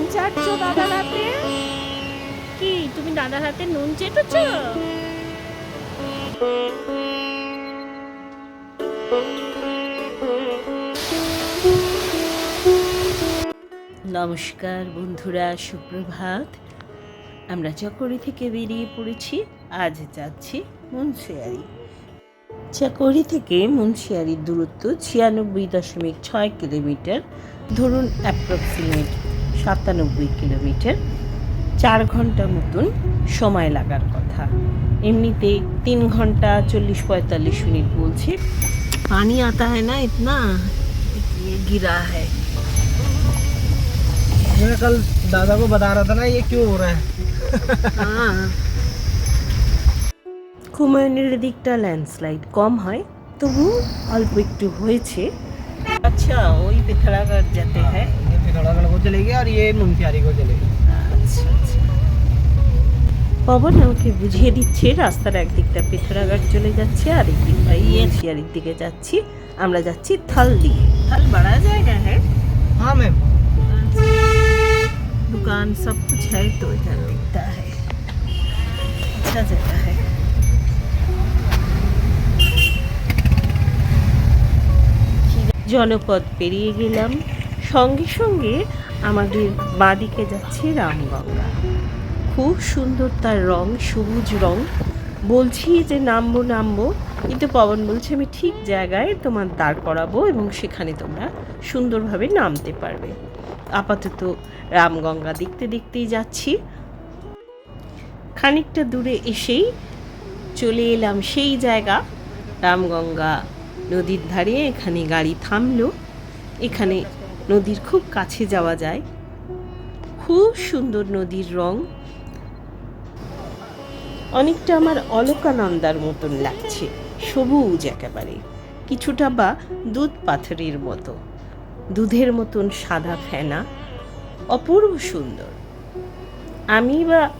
নুন চাটছো দাদার হাতে? কি, তুমি দাদার হাতে নুন চেটেছ? নমস্কার বন্ধুরা, সুপ্রভাত। আমরা চকরি থেকে বেরিয়ে পড়েছি, আজ যাচ্ছি মুন্সিয়ারি। চাকরি থেকে মুন্সিয়ারির দূরত্ব ছিয়ানব্বই দশমিক ছয় কিলোমিটার। ধরুন অ্যাপ্রক্সিমেট সাতানব্বই কিলোমিটার চার ঘন্টা মতন সময় লাগার কথা এমনিতে তিন ঘন্টা চল্লিশ পঁয়তাল্লিশ মিনিট বলছে পানি আতা হয় না ইতনা ये गिरा है मैं कल दादा को बता रहा था ना ये क्यों हो रहा है কুমায়ুনের দিকটা ল্যান্ডস্লাইড কম হয় তবু অল্প একটু হয়েছে আচ্ছা ওই পিথড়াগড় যেতে হ্যাঁ ये पिथौरागढ़ को चलेगी और ये मुंशियारी को चलेगी আচ্ছা আচ্ছা পবন আমাকে বুঝিয়ে দিচ্ছে রাস্তার একদিকটা পিথরাঘাট চলে যাচ্ছে আর একদিকটা ইয়েছিয়ারির দিকে যাচ্ছি আমরা যাচ্ছি থাল দিয়ে থাল बड़ा জায়গা হ্যাঁ हाँ मैम दुकान सब कुछ है तो इधर दिखता है अच्छा जगह है জনপদ পেরিয়ে গেলাম সঙ্গে সঙ্গে আমাদের বাঁদিকে যাচ্ছে রামগঙ্গা। খুব সুন্দর তার রং, সবুজ রং। বলছি যে নামবো নামবো, কিন্তু পবন বলছে, আমি ঠিক জায়গায় তোমার দাঁড় করাবো এবং সেখানে তোমরা সুন্দরভাবে নামতে পারবে। আপাতত রামগঙ্গা দেখতে দেখতেই যাচ্ছি। খানিকটা দূরে এসেই চলে এলাম সেই জায়গা। রামগঙ্গা নদীর ধারে এখানে গাড়ি থামলো। এখানে নদীর খুব কাছে যাওয়া যায়। খুব সুন্দর নদীর রং। অনেকটা আমার অলকানন্দার মতন লাগছে, সবুজ একেবারে। কিছুটা বা দুধ পাথরের মতো। দুধের মতন সাদা ফেনা, অপূর্ব সুন্দর। আমি বা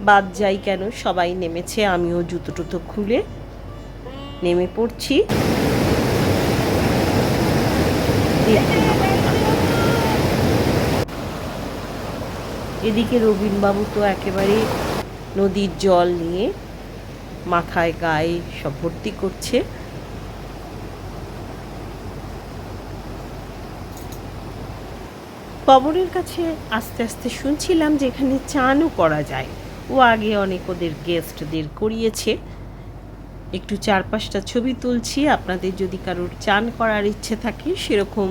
বাদ যাই কেন? সবাই নেমেছে, আমিও জুতো টুতো খুলে নেমে পড়ছি। এদিকে রবীনবাবু তো একেবারে নদীর জল নিয়ে মাথায় গায়ে সব ভর্তি করছে। পবনের কাছে আস্তে আস্তে শুনছিলাম যে এখানে চানও করা যায়। ও আগে অনেক ওদের গেস্টদের করিয়েছে। একটু চার পাঁচটা ছবি তুলছি, আপনাদের যদি কারোর চান করার ইচ্ছে থাকে, সেরকম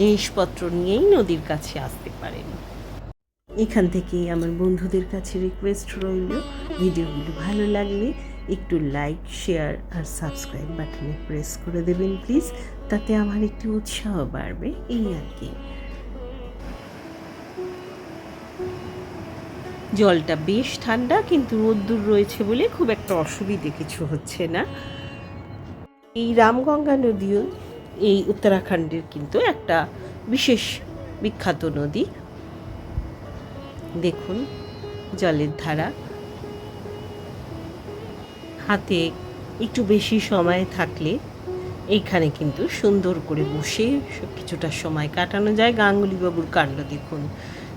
জিনিসপত্র নিয়েই নদীর কাছে আসতে পারেন। এখান থেকেই আমার বন্ধুদের কাছে রিকোয়েস্ট রইল। ভিডিওগুলো ভালো লাগলে একটু লাইক শেয়ার আর সাবস্ক্রাইব বাটনে প্রেস করে দেবেন প্লিজ তাতে আমার একটু উৎসাহ বাড়বে, এই আর কি। জলটা বেশ ঠান্ডা, কিন্তু রোদ্দুর রয়েছে বলে খুব একটা অসুবিধে কিছু হচ্ছে না। এই রামগঙ্গা নদীও, এই উত্তরাখণ্ডের কিন্তু একটা বিশেষ বিখ্যাত নদী। দেখুন, জলের ধারা। হাতে একটু বেশি সময় থাকলে এইখানে কিন্তু সুন্দর করে বসে কিছুটা সময় কাটানো যায়। গাঙ্গুলিবাবুর কাণ্ড দেখুন।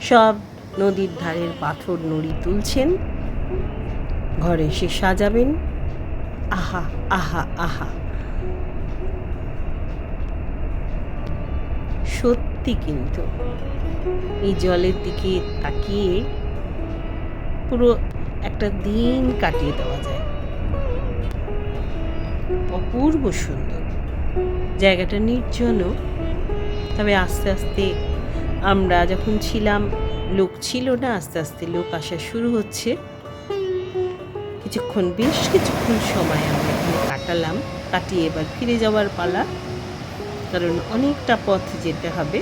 সব নদীর ধারের পাথর নড়ি তুলছেন। ঘরে এসে সাজাবেন। আহা আহা আহা। সত্যি কিন্তু। এই জলের দিকে তাকিয়ে পুরো একটা দিন কাটিয়ে দেওয়া যায়। অপূর্ব সুন্দর। জায়গাটা নির্জনও তবে আস্তে আস্তে আমরা যখন ছিলাম, লোক ছিল না, আস্তে আস্তে লোক আসা শুরু হচ্ছে। কিছুক্ষণ, বেশ কিছুক্ষণ সময় আমরা এখানে কাটালাম, কাটিয়ে এবার ফিরে যাওয়ার পালা। কারণ অনেকটা পথ যেতে হবে।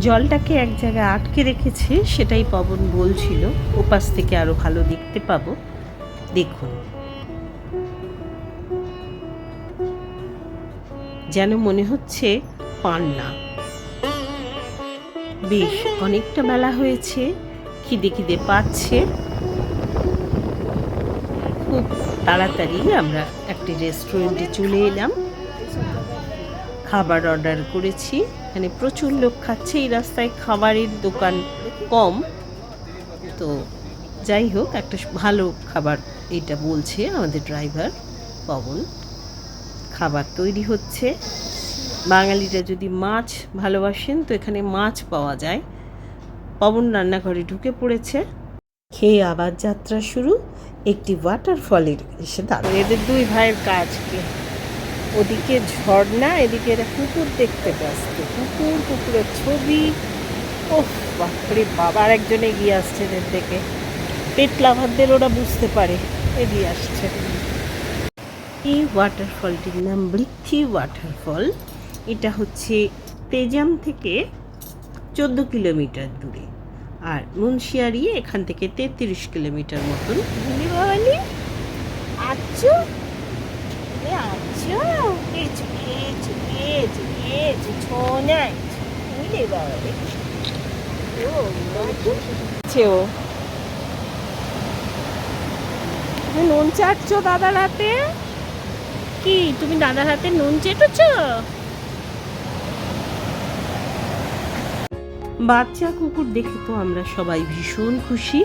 জলটাকে এক জায়গায় আটকে রেখেছে, সেটাই পবন বলছিল, ওপাশ থেকে আরও ভালো দেখতে পাবো। দেখুন। যেন মনে হচ্ছে পান্না। বেশ, অনেকটা বেলা হয়েছে, খিদে খিদে পাচ্ছে। খুব তাড়াতাড়ি আমরা একটি রেস্টুরেন্টে চলে এলাম। খাবার অর্ডার করেছি। এখানে প্রচুর লোক খাচ্ছে, এই রাস্তায় খাবারের দোকান কম। তো যাই হোক, একটা ভালো খাবার এটা বলছে আমাদের ড্রাইভার পবন। খাবার তৈরি হচ্ছে। বাঙালিরা যদি মাছ ভালোবাসেন, তো এখানে মাছ পাওয়া যায়। পবন রান্নাঘরে ঢুকে পড়েছে। খেয়ে আবার যাত্রা শুরু। একটি ওয়াটারফলের এসে দাঁড়ায় এদের দুই ভাইয়ের কাজ কি? ওদিকে ঝর্ণা, এদিকে এরা কুকুর দেখতে ব্যস্ত কুকুর কুকুরের ছবি। ও বাপরে বাবা আর একজন এগিয়ে আসছে এদের দেখে। পেট লাভারদের ওরা বুঝতে পারে, এগিয়ে আসছে। এই ওয়াটারফলটির নাম বৃদ্ধি ওয়াটারফল এটা হচ্ছে তেজাম থেকে চোদ্দ কিলোমিটার দূরে। আর মুন্সিয়ারি এখান থেকে তেত্রিশ কিলোমিটার মতন। বাবালি আচ্ছা। এচ এচ এচ এচ ছোনাই ভুলি বাবালি ও মাটু আছে ও তুমি নুন চাটছো দাদার হাতে? কি তুমি দাদার হাতে নুন চেটেছ? বাচ্চা কুকুর দেখে তো আমরা সবাই ভীষণ খুশি।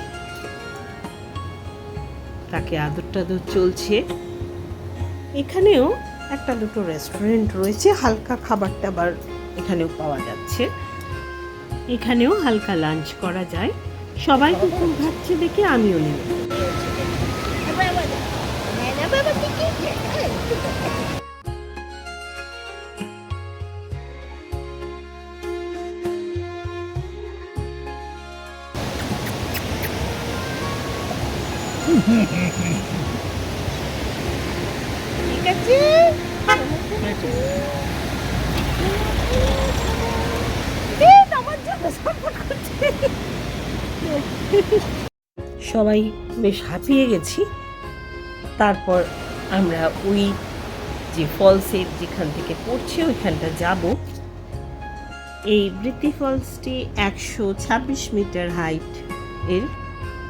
তাকে আদর টাদর চলছে। এখানেও একটা দুটো রেস্টুরেন্ট রয়েছে, হালকা খাবার টাবার এখানেও পাওয়া যাচ্ছে। এখানেও হালকা লাঞ্চ করা যায়। সবাই কুকুর খাচ্ছে দেখে আমিও নেব সবাই বেশ হাঁপিয়ে গেছি। তারপর আমরা ওই যে ফলসের যেখান থেকে পড়ছে, ওইখানটা যাব। এই বৃত্তি ফলসটি একশো ছাব্বিশ মিটার হাইট এর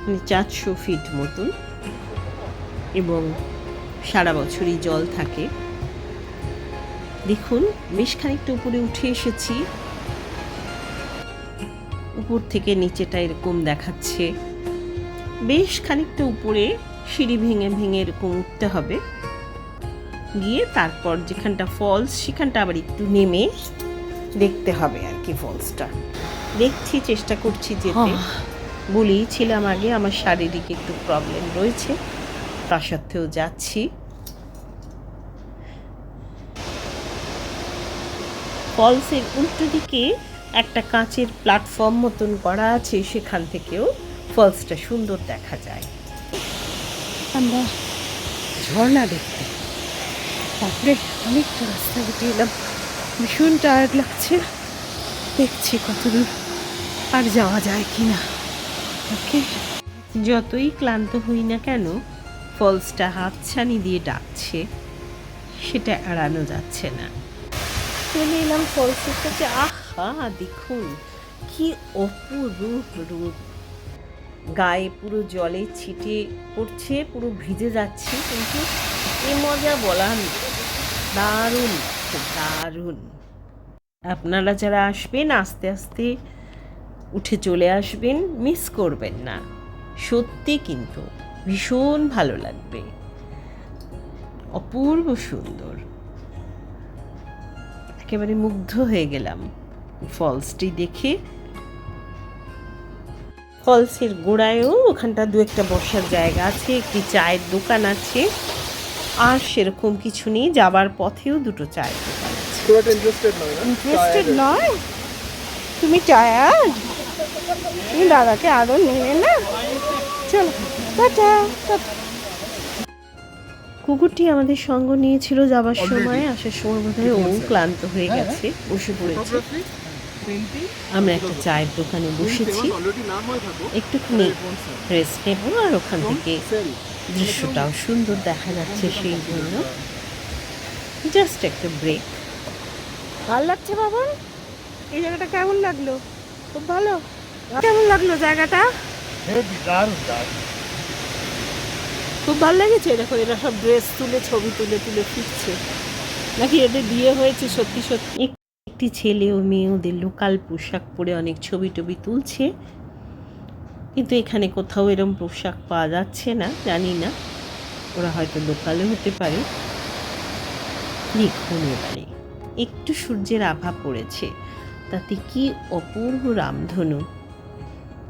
মানে চারশো ফিট মতন এবং সারা বছরই জল থাকে। দেখুন, বেশ খানিকটা উপরে উঠে এসেছি। উপর থেকে নিচেটা এরকম দেখাচ্ছে। বেশ খানিকটা উপরে সিঁড়ি ভেঙে ভেঙে এরকম উঠতে হবে। গিয়ে তারপর যেখানটা ফলস সেখানটা আবার একটু নেমে দেখতে হবে আর কি ফলসটা দেখছি চেষ্টা করছি যেতে। বলেইছিলাম আগে আমার শারীরিক একটু প্রবলেম রয়েছে। তা সত্ত্বেও যাচ্ছি। ফলসের উল্টো দিকে একটা কাঁচের প্ল্যাটফর্ম মতন করা আছে সেখান থেকেও ফলসটা সুন্দর দেখা যায়। আমরা ঝর্ণা দেখতে। তারপরে অনেকটা রাস্তা হেঁটে এলাম। ভীষণ টায়ার্ড লাগছে। দেখছি কতদূর আর যাওয়া যায় কি না ওকে। যতই ক্লান্ত হই না কেন, ফলসটা হাতছানি দিয়ে ডাকছে। সেটা এড়ানো যাচ্ছে না। চলে এলাম ফলসের কাছে। আহা, দেখুন। কি অপরূপ রূপ। গায়ে পুরো জলে ছিটে পড়ছে, পুরো ভিজে যাচ্ছে, কিন্তু এ মজা বলার। দারুণ দারুণ। আপনারা যারা আসবেন, আস্তে আস্তে উঠে চলে আসবেন মিস করবেন না। সত্যি কিন্তু ভীষণ ভালো লাগবে। অপূর্ব সুন্দর। একেবারে মুগ্ধ হয়ে গেলাম। ফলসটি দেখে ফলসের গোড়ায়ও ওখানটা দু একটা বসার জায়গা আছে একটি চায়ের দোকান আছে। আর সেরকম কিছু নেই যাবার পথেও দুটো চায়ের দোকান আছে। ইন্টারেস্টেড নয় তুমি টায়ার্ড তুমি দাদাকে আরও নেবে না? চলো টাটা কুকুরটি আমাদের সঙ্গ নিয়েছিল যাবার সময় আসার সময় বোধহয় ও ক্লান্ত হয়ে গেছে বসে পড়েছে। আমরা একটা চায়ের দোকানে বসেছি। একটুখানি রেস্ট নেব আর ওখান থেকে দৃশ্যটাও সুন্দর দেখা যাচ্ছে সেই জন্য। জাস্ট একটা ব্রেক ভালো লাগছে বাবা? এই জায়গাটা কেমন লাগল? খুব ভালো। কেমন লাগল জায়গাটা? খুব ভালো লেগেছে? দেখো এরা সব ড্রেস তুলে ছবি তুলে তুলে ফিরছে। নাকি এদের বিয়ে হয়েছে? সত্যি সত্যি। এক- একটি ছেলে ও মেয়ে ওদের লোকাল পোশাক পরে অনেক ছবি টবি তুলছে। কিন্তু এখানে কোথাও এরম পোশাক পাওয়া যাচ্ছে না, জানি না। ওরা হয়তো লোকালও হতে পারে। দেখুন এবারে। একটু সূর্যের আভা পড়েছে। তাতে কি অপূর্ব রামধনু?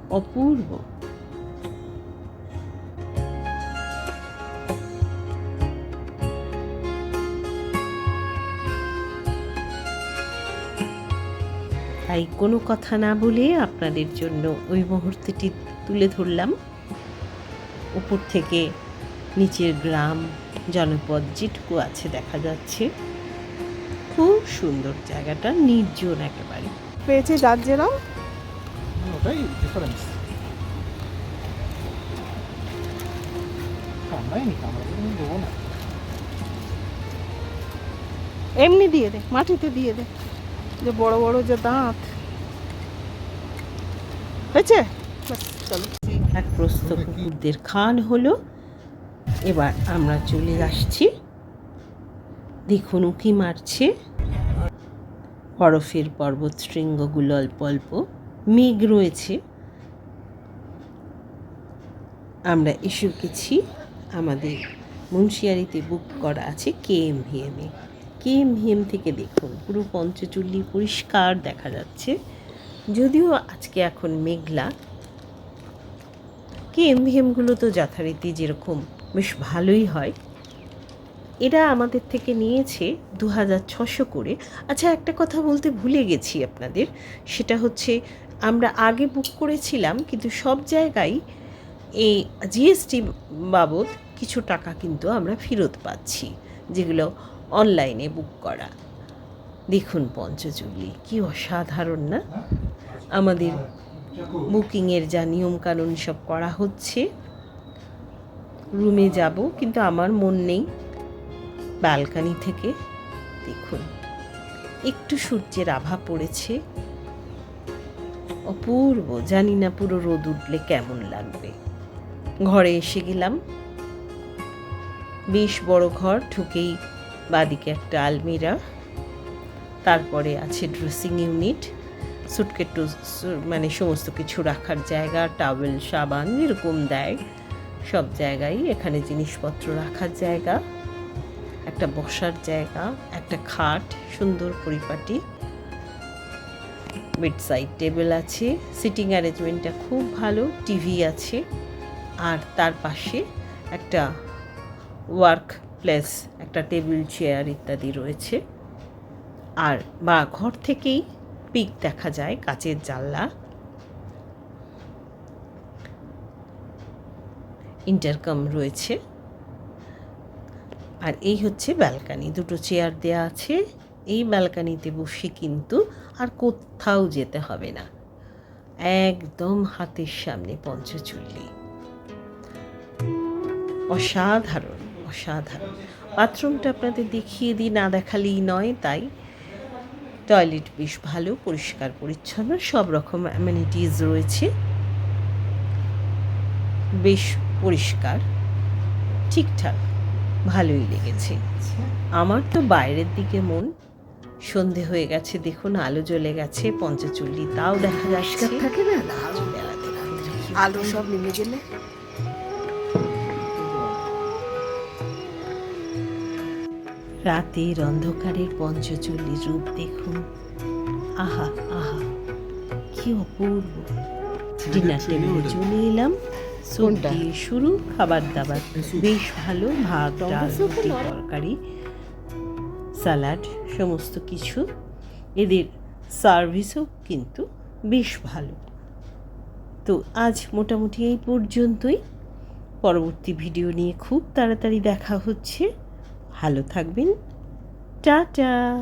অপূর্ব। তাই কোনো কথা না বলে আপনাদের জন্য ওই মুহূর্তটি তুলে ধরলাম। উপর থেকে নিচের গ্রাম জনপদ যেটুকু আছে দেখা যাচ্ছে। খুব সুন্দর জায়গাটা নির্জন একেবারে। পেয়েছে যার ওটাই ডিফারেন্স এমনি দিয়ে দে মাটিতে দিয়ে দে। যে বড় বড় যে দাঁত। হয়েছে? এক প্রস্ত কুকুরদের খান হলো। এবার আমরা চলে আসছি। দেখুন উকি মারছে। বরফের পর্বত শৃঙ্গগুলো অল্প অল্প মেঘ রয়েছে। আমরা এসে গেছি। আমাদের মুন্সিয়ারিতে বুক করা আছে কে এম ভিএমে কে এম ভিএম থেকে দেখুন। পুরো পঞ্চচল্লি পরিষ্কার দেখা যাচ্ছে। যদিও আজকে এখন মেঘলা। কে এম ভিএমগুলো তো যথারীতি যেরকম বেশ ভালোই হয়। এরা আমাদের থেকে নিয়েছে দু হাজার ছশো করে। আচ্ছা একটা কথা বলতে ভুলে গেছি আপনাদের। সেটা হচ্ছে, আমরা আগে বুক করেছিলাম, কিন্তু সব জায়গায় এই জিএসটি বাবদ কিছু টাকা কিন্তু আমরা ফেরত পাচ্ছি। যেগুলো অনলাইনে বুক করা। দেখুন পঞ্চচল্লি কি অসাধারণ না? আমাদের বুকিংয়ের যা নিয়মকানুন সব করা হচ্ছে। রুমে যাব, কিন্তু আমার মন নেই ব্যালকানি থেকে। দেখুন, একটু সূর্যের আভা পড়েছে। অপূর্ব, জানি না পুরো রোদ উঠলে কেমন লাগবে। ঘরে এসে গেলাম। বেশ বড় ঘর, ঢুকেই বাদিকে একটা আলমিরা, তারপরে আছে ড্রেসিং ইউনিট সুটকেটু মানে সমস্ত কিছু রাখার জায়গা টাওয়েল সাবান, এরকম দেয় সব জায়গায় এখানে জিনিসপত্র রাখার জায়গা, একটা বসার জায়গা, একটা খাট, সুন্দর পরিপাটি বেড সাইড টেবিল আছে সিটিং অ্যারেঞ্জমেন্টটা খুব ভালো টিভি আছে, আর তার পাশে একটা ওয়ার্ক প্লেস একটা টেবিল চেয়ার ইত্যাদি রয়েছে। আর বা ঘর থেকেই পিক দেখা যায় কাচের জানলা। ইন্টারকম রয়েছে। আর এই হচ্ছে ব্যালকানি দুটো চেয়ার দেয়া আছে। এই ব্যালকানিতে বসে কিন্তু আর কোথাও যেতে হবে না। একদম হাতের সামনে পঞ্চচুল্লি। অসাধারণ অসাধারণ। বাথরুমটা আপনাদের দেখিয়ে দিই, না দেখালেই নয়, তাই টয়লেট বেশ ভালো, পরিষ্কার, পরিচ্ছন্ন, সব রকম অ্যামিনিটিস রয়েছে। বেশ পরিষ্কার, ঠিকঠাক, ভালোই লেগেছে। আমার তো বাইরের দিকে মন, সন্ধে হয়ে গেছে, দেখুন আলো জ্বলে গেছে পঞ্চচল্লি তাও দেখা যাচ্ছে। থাকে না আলো সব নেমে গেলে? রাতের অন্ধকারের পঞ্চচল্লি রূপ দেখুন। আহা আহা কি অপূর্ব। ডিনার টেবিলে চলে এলাম। স্যুপ শুরু খাবার দাবার বেশ ভালো ভাত ডাল রুটি তরকারি স্যালাড সমস্ত কিছু। এদের সার্ভিসও কিন্তু বেশ ভালো। তো আজ মোটামুটি এই পর্যন্তই। পরবর্তী ভিডিও নিয়ে খুব তাড়াতাড়ি দেখা হচ্ছে। ভালো থাকবেন। টাটা।